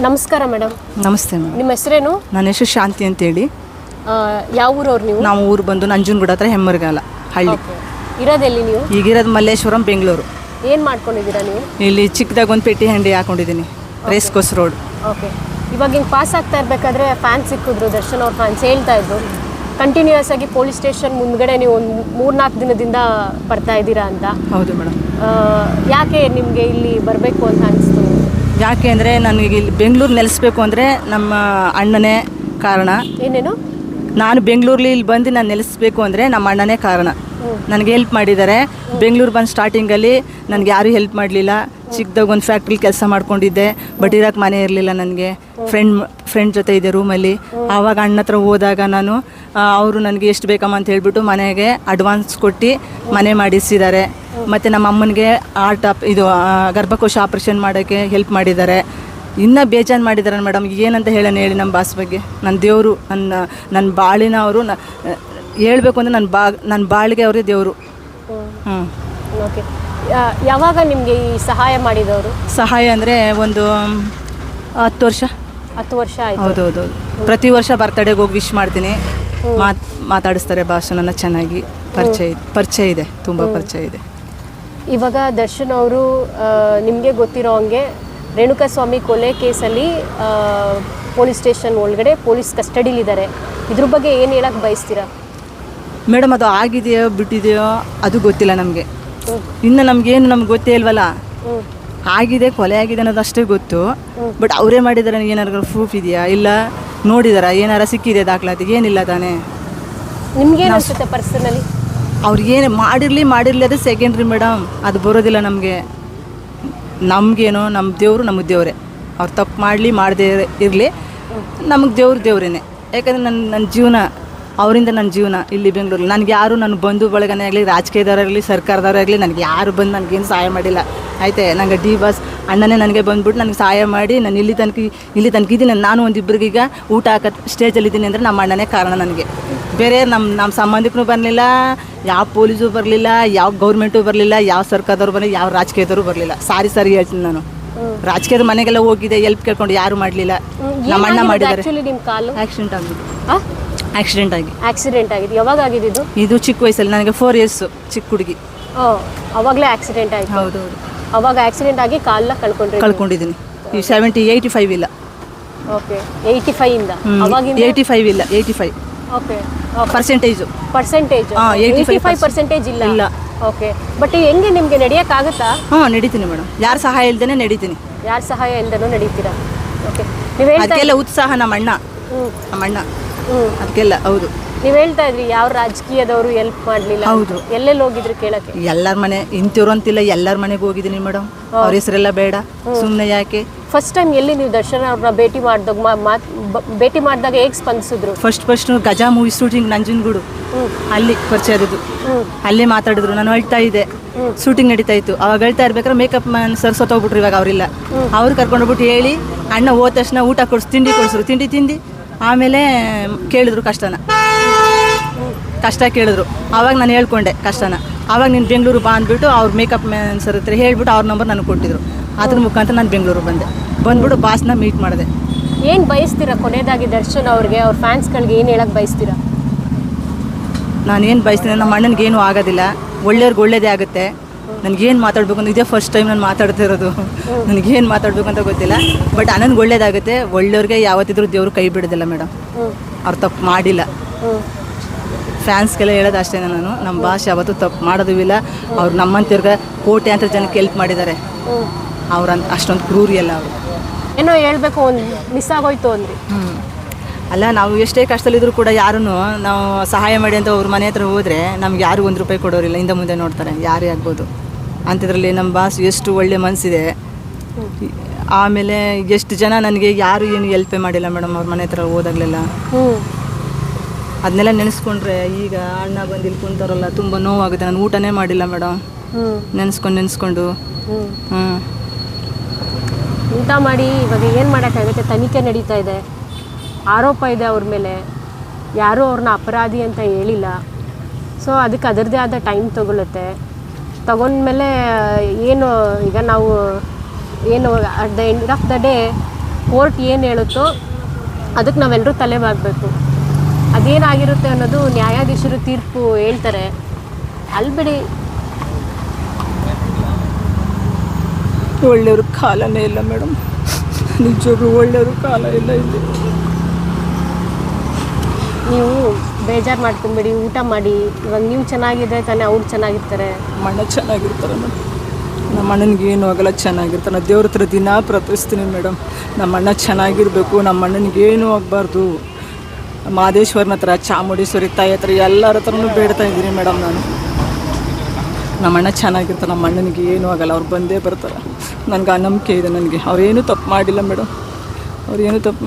ನಮಸ್ಕಾರ ಮೇಡಮ್. ನಮಸ್ತೆ ಮೇಡಮ್. ನಿಮ್ಮ ಹೆಸರೇನು? ನನ್ನ ಹೆಸರು ಶಾಂತಿ ಅಂತೇಳಿ. ಆ, ಯಾವ ಊರವ್ರು ನೀವು? ನಾವು ಊರು ಬಂದು ನಂಜನಗೂಡ ಹತ್ರ ಹೆಮ್ಮರಗಾಲ ಹಳ್ಳಿ. Okay. ಇರೋದೆಲ್ಲಿ ನೀವು? ಈಗಿರೋದು ಮಲ್ಲೇಶ್ವರಂ ಬೆಂಗಳೂರು. ಏನು ಮಾಡ್ಕೊಂಡಿದ್ದೀರಾ ನೀವು? ಇಲ್ಲಿ ಚಿಕ್ಕದಾಗ ಒಂದು ಪೆಟ್ಟಿ ಹಂಡಿ ಹಾಕೊಂಡಿದ್ದೀನಿ ರೇಸ್ ಕೋಸ್ ರೋಡ್. ಓಕೆ. ಇವಾಗ ಹಿಂಗೆ ಪಾಸ್ ಆಗ್ತಾ ಇರಬೇಕಾದ್ರೆ ಫ್ಯಾನ್ ಸಿಕ್ಕಿದ್ರು ದರ್ಶನ್ ಅವ್ರ ಫ್ಯಾನ್ಸ್ ಹೇಳ್ತಾ ಇದ್ರು. ಕಂಟಿನ್ಯೂಯಸ್ ಆಗಿ ಪೊಲೀಸ್ ಸ್ಟೇಷನ್ ಮುಂದ್ಗಡೆ ನೀವು ಒಂದು ಮೂರ್ನಾಲ್ಕು ದಿನದಿಂದ ಬರ್ತಾ ಇದ್ದೀರಾ ಅಂತ. ಹೌದು ಮೇಡಮ್. ಆ, ಯಾಕೆ ನಿಮಗೆ ಇಲ್ಲಿ ಬರಬೇಕು ಅಂತ ಅನಿಸ್ತು? ಯಾಕೆ ಅಂದರೆ ನನಗೆ ಇಲ್ಲಿ ಬೆಂಗಳೂರು ನೆಲೆಸ್ಬೇಕು ಅಂದರೆ ನಮ್ಮ ಅಣ್ಣನೇ ಕಾರಣ. ಏನೇನು? ನಾನು ಬೆಂಗಳೂರಲ್ಲಿ ಇಲ್ಲಿ ಬಂದು ನಾನು ನೆಲೆಸ್ಬೇಕು ಅಂದರೆ ನಮ್ಮ ಅಣ್ಣನೇ ಕಾರಣ. ನನಗೆ ಹೆಲ್ಪ್ ಮಾಡಿದ್ದಾರೆ. ಬೆಂಗಳೂರು ಬಂದು ಸ್ಟಾರ್ಟಿಂಗಲ್ಲಿ ನನಗೆ ಯಾರೂ ಹೆಲ್ಪ್ ಮಾಡಲಿಲ್ಲ. ಚಿಕ್ಕದಾಗ ಒಂದು ಫ್ಯಾಕ್ಟ್ರಿಲಿ ಕೆಲಸ ಮಾಡ್ಕೊಂಡಿದ್ದೆ ಬಟ್ ಇರೋಕ್ಕೆ ಮನೆ ಇರಲಿಲ್ಲ ನನಗೆ. ಫ್ರೆಂಡ್ ಫ್ರೆಂಡ್ ಜೊತೆ ಇದೆ ರೂಮಲ್ಲಿ ಆವಾಗ ಅಣ್ಣ ಹತ್ರ ಹೋದಾಗ ನಾನು ಅವರು ನನಗೆ ಎಷ್ಟು ಬೇಕಮ್ಮ ಅಂತ ಹೇಳಿಬಿಟ್ಟು ಮನೆಗೆ ಅಡ್ವಾನ್ಸ್ ಕೊಟ್ಟು ಮನೆ ಮಾಡಿಸಿದ್ದಾರೆ. ಮತ್ತು ನಮ್ಮ ಅಮ್ಮನಿಗೆ ಆರ್ಟ್ ಆಪ್ ಇದು ಗರ್ಭಕೋಶ ಆಪ್ರೇಷನ್ ಮಾಡೋಕ್ಕೆ ಹೆಲ್ಪ್ ಮಾಡಿದ್ದಾರೆ. ಇನ್ನೂ ಬೇಜಾನ್ ಮಾಡಿದ್ದಾರೆ ಮೇಡಮ್. ಏನಂತ ಹೇಳೋಣ ಹೇಳಿ ನಮ್ಮ ಬಾಸ್ ಬಗ್ಗೆ. ನನ್ನ ದೇವರು, ನನ್ನ ನನ್ನ ಬಾಳಿನ ಅವರು ಹೇಳ್ಬೇಕು ಅಂದರೆ ನನ್ನ ಬಾ ನನ್ನ ಬಾಳಿಗೆ ಅವರೇ ದೇವರು. ಹ್ಞೂ ಓಕೆ. ಯಾವಾಗ ನಿಮಗೆ ಈ ಸಹಾಯ ಮಾಡಿದವರು? ಸಹಾಯ ಅಂದರೆ ಒಂದು ಹತ್ತು ವರ್ಷ. ಹತ್ತು ವರ್ಷ ಹೌದು ಹೌದು ಪ್ರತಿ ವರ್ಷ ಬರ್ತಡೇಗೆ ಹೋಗಿ ವಿಶ್ ಮಾಡ್ತೀನಿ. ಮಾತ್ ಮಾತಾಡಿಸ್ತಾರೆ ಭಾಷೆ ನನ್ನ ಚೆನ್ನಾಗಿ. ಪರಿಚಯ ಪರಿಚಯ ಇದೆ ತುಂಬ ಪರಿಚಯ ಇದೆ. ಇವಾಗ ದರ್ಶನ್ ಅವರು ನಿಮಗೆ ಗೊತ್ತಿರೋ ಹಂಗೆ ರೇಣುಕಾ ಸ್ವಾಮಿ ಕೊಲೆ ಕೇಸಲ್ಲಿ ಪೊಲೀಸ್ ಸ್ಟೇಷನ್ ಒಳಗಡೆ ಪೊಲೀಸ್ ಕಸ್ಟಡಿಲಿದ್ದಾರೆ. ಇದ್ರ ಬಗ್ಗೆ ಏನು ಹೇಳಕ್ಕೆ ಬಯಸ್ತೀರಾ? ಮೇಡಮ್ ಅದು ಆಗಿದೆಯೋ ಬಿಟ್ಟಿದೆಯೋ ಅದು ಗೊತ್ತಿಲ್ಲ ನಮಗೆ. ಇನ್ನು ನಮಗೇನು ನಮ್ಗೆ ಗೊತ್ತೇ ಇಲ್ವಲ್ಲ? ಆಗಿದೆ ಕೊಲೆ ಆಗಿದೆ ಅನ್ನೋದು ಅಷ್ಟೇ ಗೊತ್ತು. ಬಟ್ ಅವರೇ ಮಾಡಿದಾರೆ ಏನಾದ್ರು ಪ್ರೂಫ್ ಇದೆಯಾ? ಇಲ್ಲ ನೋಡಿದಾರ? ಏನಾರ ಸಿಕ್ಕಿದೆ ದಾಖಲಾತಿ ಏನಿಲ್ಲ ತಾನೇ. ನಿಮ್ಗೇನು ಅಷ್ಟೇ ಪರ್ಸನಲಿ ಅವ್ರಿಗೇನು ಮಾಡಿರಲಿ ಮಾಡಿರಲಿ ಅದು ಸೆಕೆಂಡ್ರಿ ಮೇಡಮ್. ಅದು ಬರೋದಿಲ್ಲ ನಮಗೆ. ನಮಗೇನು ನಮ್ಮ ದೇವರು ನಮ್ಮ ದೇವರೇ. ಅವ್ರು ತಪ್ಪು ಮಾಡಲಿ ಮಾಡದೇ ಇರಲಿ. ನಮಗೆ ದೇವ್ರ ದೇವ್ರೇನೆ. ಯಾಕಂದರೆ ನನ್ನ ನನ್ನ ಜೀವನ ಅವರಿಂದ ನನ್ನ ಜೀವನ ಇಲ್ಲಿ ಬೆಂಗಳೂರಲ್ಲಿ. ನನಗೆ ಯಾರು ನನ್ನ ಬಂಧು ಬಳಗನೇ ಆಗಲಿ ರಾಜಕೀಯದವರಾಗಲಿ ಸರ್ಕಾರದವರಾಗಲಿ ನನಗೆ ಯಾರು ಬಂದು ನನಗೇನು ಸಹಾಯ ಮಾಡಿಲ್ಲ. ಆಯ್ತೆ? ನನಗೆ ಡಿ ಬಾಸ್ ಅಣ್ಣನೇ ನನಗೆ ಬಂದ್ಬಿಟ್ಟು ನನಗೆ ಸಹಾಯ ಮಾಡಿ ನಾನು ಇಲ್ಲಿ ತನಕ ಇಲ್ಲಿ ತನಕ ಇದ್ದೀನಿ. ನಾನು ಒಂದಿಬ್ಬರಿಗೆ ಈಗ ಊಟ ಹಾಕೋ ಸ್ಟೇಜಲ್ಲಿ ಇದ್ದೀನಿ ಅಂದರೆ ನಮ್ಮ ಅಣ್ಣನೇ ಕಾರಣ ನನಗೆ. ಬೇರೆ ನಮ್ಮ ನಮ್ಮ ಸಂಬಂಧಿಕರು ಬರಲಿಲ್ಲ ಯಾವ ಪೊಲೀಸು ಬರಲಿಲ್ಲ ಯಾವ ಗೌರ್ಮೆಂಟು ಬರಲಿಲ್ಲ ಯಾವ ಸರ್ಕಾರದವ್ರು ಬರಲಿಲ್ಲ ಯಾವ ರಾಜಕೀಯದವರು ಬರಲಿಲ್ಲ. ಸಾರಿ ಸಾರಿ ಹೇಳ್ತೀನಿ ನಾನು. ರಾಜಕೀಯದ ಮನೆಗೆಲ್ಲ ಹೋಗಿದೆ ಎಲ್ಪ್ ಕೇಳ್ಕೊಂಡು ಯಾರು ಮಾಡಲಿಲ್ಲ. ನಮ್ಮ ಅಣ್ಣ ಮಾಡಿದ್ದಾರೆ. ಆಕ್ಸಿಡೆಂಟ್ ಆಗಿದೆ. ಆಕ್ಸಿಡೆಂಟ್ ಆಗಿ. ಆಕ್ಸಿಡೆಂಟ್ ಆಗಿದೆ. ಯಾವಾಗ ಆಗಿದೆ ಇದು? ಇದು ಚಿಕ್ಕ ವಯಸ್ಸಲ್ಲಿ. ನನಗೆ ಫೋರ್ ಇಯರ್ಸ್ ಚಿಕ್ಕ ಹುಡುಗಿ. ಓ ಅವಾಗಲೇ ಆಕ್ಸಿಡೆಂಟ್ ಹೌದು ಹೌದು. ಅವಾಗ ಆಕ್ಸಿಡೆಂಟ್ ಆಗಿ ಕಾಲ್ನ ಕಳ್ಕೊಂಡ್ರಿ ಕಳ್ಕೊಂಡಿದ್ದೀನಿ. ಈ ಸೆವೆಂಟಿ ಏಯ್ಟಿ ಫೈವ್ ಇಲ್ಲ. ಓಕೆ ಏಯ್ಟಿ ಫೈವ್ ಇಂದ ಅವಾಗಿಂದ? ಏಯ್ಟಿ ಫೈವ್ ಇಲ್ಲ. Eighty five okay percentage percentage ಹಾ, 85% ಏಯ್ಟಿ ಫೈವ್ ಪರ್ಸೆಂಟೇಜ್ ಇಲ್ಲ. ಇಲ್ಲ. ಓಕೆ ಬಟ್ ಹೆಂಗೆ ನಿಮಗೆ ನಡೆಯೋಕ್ಕಾಗುತ್ತಾ? ಹಾಂ ನಡೀತೀನಿ ಮೇಡಮ್. ಯಾರು ಸಹಾಯ ಇಲ್ದೇನೆ ನಡೀತೀನಿ. ಯಾರ ಸಹಾಯ ಇಲ್ದನೂ ನಡೀತೀರಾ? ಓಕೆ ನೀವು ಹೇಳ್ತಾ ಅದಕ್ಕೆಲ್ಲ ಉತ್ಸಾಹ ನಮ್ಮ ಅಣ್ಣ ಹ್ಞೂ ನಮ್ಮ ಅಣ್ಣ ಅದಕ್ಕೆಲ್ಲ ಹೌದು. ನೀವು ಹೇಳ್ತಾ ಇದ್ರಿ ಯಾವ ರಾಜಕೀಯದವರು ಎಲ್ಪ್ ಮಾಡಲಿಲ್ಲ ಹೌದು. ಎಲ್ಲೆಲ್ಲಿ ಹೋಗಿದ್ರು ಕೇಳಕ್ಕೆ? ಎಲ್ಲರ ಮನೆ ಇಂತಿರು ಅಂತಿಲ್ಲ ಎಲ್ಲರ ಮನೆಗೆ ಹೋಗಿದ್ದೀನಿ ಮೇಡಮ್. ಅವ್ರ ಹೆಸರೆಲ್ಲ ಬೇಡ. ಸುಮ್ಮನೆ ಯಾಕೆ? ಫಸ್ಟ್ ಟೈಮ್ ಎಲ್ಲಿ ನೀವು ದರ್ಶನ್ ಅವ್ರನ್ನ ಭೇಟಿ ಮಾಡಿದಾಗ ಭೇಟಿ ಮಾಡಿದಾಗ ಹೇಗೆ ಸ್ಪಂದಿಸಿದ್ರು? First first Gaja movie shooting Nanjangud. ಅಲ್ಲಿ ಪರಿಚಯ ಆದದ್ದು. ಅಲ್ಲಿ ಮಾತಾಡಿದ್ರು ನಾನು ಹೇಳ್ತಾ ಇದ್ದೆ. ಶೂಟಿಂಗ್ ನಡೀತಾ ಇತ್ತು. ಅವಾಗ ಹೇಳ್ತಾ ಇರ್ಬೇಕಾದ್ರೆ ಮೇಕಪ್ ಮ್ಯಾನ್ ಸರ್ ಸತ್ತೋಗ್ಬಿಟ್ರು ಇವಾಗ ಅವರಿಲ್ಲ. ಅವ್ರು ಕರ್ಕೊಂಡೋಗ್ಬಿಟ್ಟು ಹೇಳಿ ಅಣ್ಣ ಹೋದ ತಕ್ಷಣ ಊಟ ಕೊಡ್ಸಿ ತಿಂಡಿ ಕೊಡಿಸ್ರು ತಿಂಡಿ ತಿಂದು. ಆಮೇಲೆ ಕೇಳಿದ್ರು ಕಷ್ಟನ. ಕಷ್ಟ ಕೇಳಿದ್ರು. ಆವಾಗ ನಾನು ಹೇಳ್ಕೊಂಡೆ ಕಷ್ಟನ. ಆವಾಗ ನೀನು ಬೆಂಗಳೂರು ಬಾ ಅಂದ್ಬಿಟ್ಟು ಅವ್ರ ಮೇಕಪ್ ಮ್ಯಾನ್ ಸರ್ ಹತ್ರ ಹೇಳ್ಬಿಟ್ಟು ಅವ್ರ ನಂಬರ್ ನನಗೆ ಕೊಟ್ಟಿದ್ರು. ಅದ್ರ ಮುಖಾಂತರ ನಾನು ಬೆಂಗಳೂರು ಬಂದೆ. ಬಂದ್ಬಿಟ್ಟು ಬಾಸ್ನ ಮೀಟ್ ಮಾಡಿದೆ. ಏನು ಬಯಸ್ತೀರಾ? ಕೊನೆಯದಾಗಿ ದರ್ಶನ್ ಅವ್ರಿಗೆ ಅವ್ರ ಫ್ಯಾನ್ಸ್ಗಳಿಗೆ ಏನು ಹೇಳಕ್ಕೆ ಬಯಸ್ತೀರಾ? ನಾನು ಏನು ಬಯಸ್ತೀನಿ? ನಮ್ಮ ಅಣ್ಣನಿಗೆ ಏನೂ ಆಗೋದಿಲ್ಲ. ಒಳ್ಳೆಯವ್ರಿಗೆ ಒಳ್ಳೇದೇ ಆಗುತ್ತೆ. ನನಗೇನು ಮಾತಾಡಬೇಕು ಅಂತ ಇದೇ ಫಸ್ಟ್ ಟೈಮ್ ನಾನು ಮಾತಾಡ್ತಿರೋದು ನನಗೇನು ಮಾತಾಡಬೇಕು ಅಂತ ಗೊತ್ತಿಲ್ಲ. ಬಟ್ ನನಗೆ ಒಳ್ಳೇದಾಗುತ್ತೆ. ಒಳ್ಳೆಯವ್ರಿಗೆ ಯಾವತ್ತಿದ್ರೂ ದೇವರು ಕೈ ಬಿಡೋದಿಲ್ಲ ಮೇಡಮ್ ಅವ್ರು ತಪ್ಪು ಮಾಡಿಲ್ಲ. ಫ್ಯಾನ್ಸ್ಗೆಲ್ಲ ಹೇಳೋದು ಅಷ್ಟೇ ನಾನು. ನಮ್ಮ ಭಾಷೆ ಯಾವತ್ತೂ ತಪ್ಪು ಮಾಡೋದು ಇಲ್ಲ. ಅವ್ರು ನಮ್ಮಂತಿರ್ಗ ಕೋಟೆ ಅಂತ ಜನಕ್ಕೆ ಹೆಲ್ಪ್ ಮಾಡಿದ್ದಾರೆ. ಅವ್ರ ಅವ್ರಂತ ಅಷ್ಟೊಂದು ಕ್ರೂರಿ ಅಲ್ಲ ಅವರು. ಏನೋ ಹೇಳ್ಬೇಕು ಒಂದು ಮಿಸ್ ಆಗೋಯ್ತು ಅಂದ್ರಿ. ಹ್ಞೂ ಅಲ್ಲ, ನಾವು ಎಷ್ಟೇ ಕಷ್ಟದಲ್ಲಿದ್ದರೂ ಕೂಡ ಯಾರೂ ನಾವು ಸಹಾಯ ಮಾಡಿ ಅಂತ ಅವ್ರ ಮನೆ ಹತ್ರ ಹೋದರೆ ನಮ್ಗೆ ಯಾರು ಒಂದು ರೂಪಾಯಿ ಕೊಡೋರಿಲ್ಲ. ಹಿಂದೆ ಮುಂದೆ ನೋಡ್ತಾರೆ, ಯಾರೇ ಆಗ್ಬೋದು. ಅಂಥದ್ರಲ್ಲಿ ನಮ್ಮ ಬಾಸ್ ಎಷ್ಟು ಒಳ್ಳೆ ಮನಸ್ಸಿದೆ ಆಮೇಲೆ ಎಷ್ಟು ಜನ ನನಗೆ ಯಾರು ಏನು ಹೆಲ್ಪೇ ಮಾಡಿಲ್ಲ ಮೇಡಮ್ ಅವ್ರ ಮನೆ ಹತ್ರ ಹೋದಾಗಲೆಲ್ಲ. ಅದನ್ನೆಲ್ಲ ನೆನೆಸ್ಕೊಂಡ್ರೆ ಈಗ ಅಣ್ಣ ಬಂದು ಇಲ್ಲಿ ಕುಂತಾರಲ್ಲ ತುಂಬ ನೋವಾಗುತ್ತೆ. ನಾನು ಊಟನೇ ಮಾಡಿಲ್ಲ ಮೇಡಮ್ ನೆನೆಸ್ಕೊಂಡು ನೆನೆಸ್ಕೊಂಡು. ಹ್ಞೂ ಊಟ ಮಾಡಿ ಇವಾಗ ಏನು ಮಾಡೋಕ್ಕಾಗುತ್ತೆ? ತನಿಖೆ ನಡೀತಾ ಇದೆ. ಆರೋಪ ಇದೆ ಅವ್ರ ಮೇಲೆ. ಯಾರೂ ಅವ್ರನ್ನ ಅಪರಾಧಿ ಅಂತ ಹೇಳಿಲ್ಲ. ಸೊ ಅದಕ್ಕೆ ಅದರದ್ದೇ ಆದ ಟೈಮ್ ತಗೊಳುತ್ತೆ. ತಗೊಂಡ್ಮೇಲೆ, ಏನು ಈಗ ನಾವು, ಏನು at the end of the day court ಏನು ಹೇಳುತ್ತೋ, ಅದಕ್ಕೆ ನಾವೆಲ್ಲರೂ ತಲೆ ಬಾಗಬೇಕು ಅದೇನಾಗಿರುತ್ತೆ ಅನ್ನೋದು ನ್ಯಾಯಾಧೀಶರು ತೀರ್ಪು ಹೇಳ್ತಾರೆ. ಅಲ್ಲಿ ಬಿಡಿ. ಒಳ್ಳೆಯವ್ರ ಕಾಲನೇ ಇಲ್ಲ ಮೇಡಮ್. ನಿಜವಾಗ್ಲೂ ಒಳ್ಳೆಯವ್ರ ಕಾಲ ಇಲ್ಲ ಇಲ್ಲಿ. ನೀವು ಬೇಜಾರು ಮಾಡ್ಕೊಂಬೇಡಿ, ಊಟ ಮಾಡಿ. ಇವಾಗ ನೀವು ಚೆನ್ನಾಗಿದೆ ತಾನೇ ಅವ್ರು ಚೆನ್ನಾಗಿರ್ತಾರೆ. ಮಣ್ಣ ಚೆನ್ನಾಗಿರ್ತಾರೆ ಮೇಡಮ್. ನಮ್ಮ ಅಣ್ಣನಿಗೆ ಏನು ಆಗಲ್ಲ, ಚೆನ್ನಾಗಿರ್ತಾನೆ. ನಾನು ದೇವ್ರ ಹತ್ರ ದಿನ ಪ್ರಾರ್ಥಿಸ್ತೀನಿ ಮೇಡಮ್. ನಮ್ಮ ಅಣ್ಣ ಚೆನ್ನಾಗಿರಬೇಕು, ನಮ್ಮ ಅಣ್ಣನಿಗೆ ಏನೂ ಆಗಬಾರ್ದು. ಮಾದೇಶ್ವರನ ಹತ್ರ, ಚಾಮುಂಡೇಶ್ವರಿ ತಾಯಿ ಹತ್ರ, ಎಲ್ಲರ ಹತ್ರನೂ ಬೇಡ್ತಾ ಇದ್ದೀನಿ ಮೇಡಮ್ ನಾನು. ನಮ್ಮ ಅಣ್ಣ ಚೆನ್ನಾಗಿರ್ತಾರೆ, ನಮ್ಮ ಅಣ್ಣನಿಗೆ ಏನೂ ಆಗಲ್ಲ. ಅವ್ರು ಬಂದೇ ಬರ್ತಾರೆ. ನನಗೆ ಆ ನಂಬಿಕೆ ಇದೆ ನನಗೆ. ಅವ್ರೇನು ತಪ್ಪು ಮಾಡಿಲ್ಲ ಮೇಡಮ್. ಅವ್ರೇನು ತಪ್ಪು